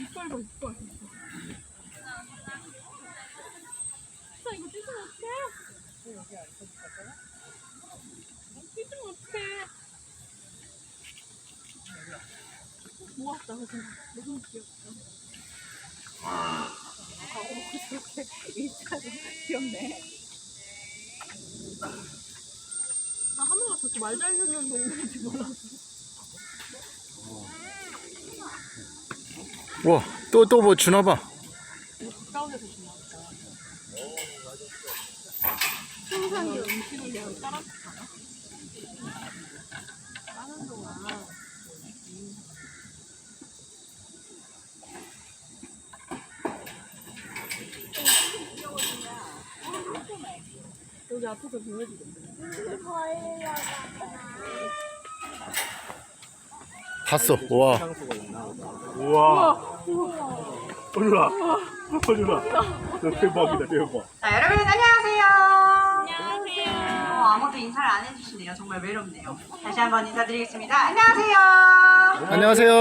이빨 봐, 이빨. 진짜 이거 찢으면 어떡해? 찢으면 어떡해? 모았다, 그래서. 너무 귀엽다. 아, 저렇게 일자로 귀엽네. 나 하늘가 저렇게 말 잘 듣는 동물인지 몰랐어. 와, 또, 또 뭐 주나봐. 가까운 데서 주나 보다. 항상 이 음식을 내가 따라줬잖아. 따는 동안 여기 앞에서 보여주겠네. 봤어. 와. 우와. 어주라. 어주라. 대박이다, 대박. 자, 여러분 안녕하세요. 안녕하세요. 어, 아무도 인사를 안 해주시네요. 정말 외롭네요. 다시 한번 인사드리겠습니다. 안녕하세요. 안녕하세요.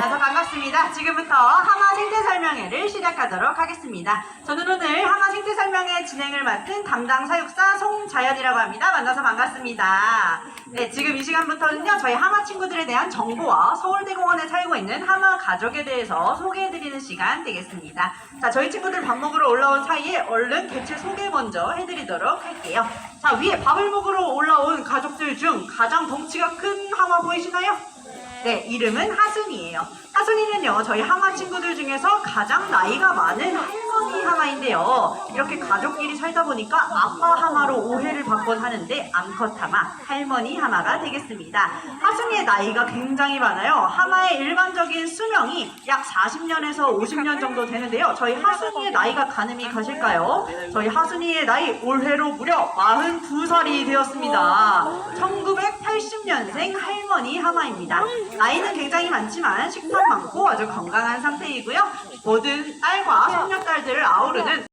만나서 반갑습니다. 지금부터 하마 생태 설명회를 시작하도록 하겠습니다. 저는 오늘 생태 설명회 진행을 맡은 담당 사육사 송자연이라고 합니다. 만나서 반갑습니다. 네, 지금 이 시간부터는요, 저희 하마 친구들에 대한 정보와 서울대공원에 살고 있는 하마 가족에 대해서 소개해드리는 시간 되겠습니다. 자, 저희 친구들 밥 먹으러 올라온 사이에 얼른 개체 소개 먼저 해드리도록 할게요. 자, 위에 밥을 먹으러 올라온 가족들 중 가장 덩치가 큰 하마 보이시나요? 네, 이름은 하순이에요. 하순이는요, 저희 하마 친구들 중에서 가장 나이가 많은 할머니 하마인데요. 이렇게 가족끼리 살다 보니까 아빠 하마로 오해를 받곤 하는데 암컷 하마, 할머니 하마가 되겠습니다. 하순이의 나이가 굉장히 많아요. 하마의 일반적인 수명이 약 40년에서 50년 정도 되는데요. 저희 하순이의 나이가 가늠이 가실까요? 저희 하순이의 나이 올해로 무려 42살이 되었습니다. 1980년생 할머니 하마입니다. 나이는 굉장히 많지만 식탐 많고 아주 건강한 상태이고요. 모든 딸과 손녀딸들 을 아우르는